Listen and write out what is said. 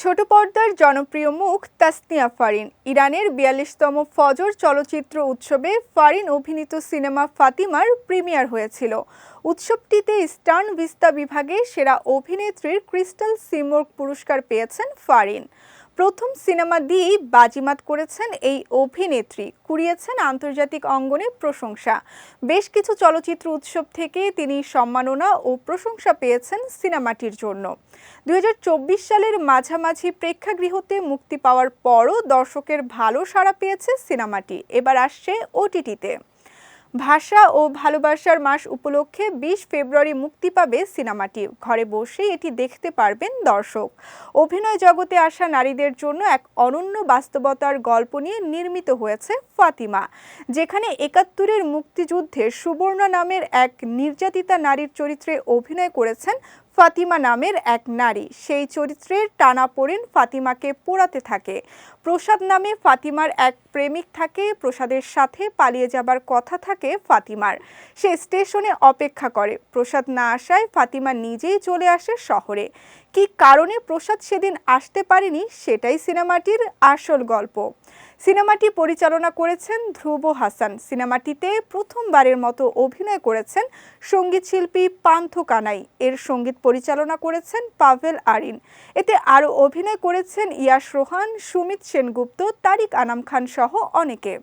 ছোট পর্দার জনপ্রিয় মুখ তাসনিয়া ফারিন। ইরানের বিয়াল্লিশতম ফজর চলচ্চিত্র উৎসবে ফারিন অভিনীত সিনেমা ফাতিমার প্রিমিয়ার হয়েছিল। উৎসবটিতে স্টার্ন ভিস্তা বিভাগে সেরা অভিনেত্রীর ক্রিস্টাল সিমোর্ক পুরস্কার পেয়েছেন ফারিন। প্রথম সিনেমা দিয়েই বাজিমাত করেছেন এই অভিনেত্রী। কুড়িয়েছেন আন্তর্জাতিক অঙ্গনে প্রশংসা। বেশ কিছু চলচ্চিত্র উৎসব থেকে তিনি সম্মাননা ও প্রশংসা পেয়েছেন সিনেমাটির জন্য। দু হাজার চব্বিশ সালের মাঝামাঝি প্রেক্ষাগৃহতে মুক্তি পাওয়ার পরও দর্শকের ভালো সাড়া পেয়েছে সিনেমাটি। এবার আসছে ওটিটিতে। ভাষা ও ভালোবাসার মাস উপলক্ষে বিশ ফেব্রুয়ারি মুক্তি পাবে সিনেমাটি। ঘরে বসে এটি দেখতে পারবেন দর্শক। অভিনয় জগতে আসা নারীদের জন্য এক অনন্য বাস্তবতার গল্প নিয়ে নির্মিত হয়েছে ফাতিমা, যেখানে একাত্তরের মুক্তিযুদ্ধে সুবর্ণা নামের এক নির্যাতিতা নারীর চরিত্রে অভিনয় করেছেন ফাতিমা নামের এক নারী। সেই চরিত্রের টানাপোড়েন ফাতিমাকে পোড়াতে থাকে। প্রসাদ নামে ফাতিমার এক প্রেমিক থাকে। প্রসাদের সাথে পালিয়ে যাবার কথা থাকে ফাতিমার। সে স্টেশনে অপেক্ষা করে। প্রসাদ না আসায় ফাতিমা নিজেই চলে আসে শহরে। কী কারণে প্রসাদ সেদিন আসতে পারেনি সেটাই সিনেমাটির আসল গল্প। সিনেমাটি পরিচালনা করেছেন ধ্রুব হাসান। সিনেমাটিতে প্রথমবারের মতো অভিনয় করেছেন সংগীত শিল্পী পান্থ কানাই। এর সংগীত পরিচালনা করেছেন পাভেল আরিন। এতে আরও অভিনয় করেছেন ইয়াশ রোহান, সুমিত সেনগুপ্ত, তারিক আনাম খান সহ অনেকে।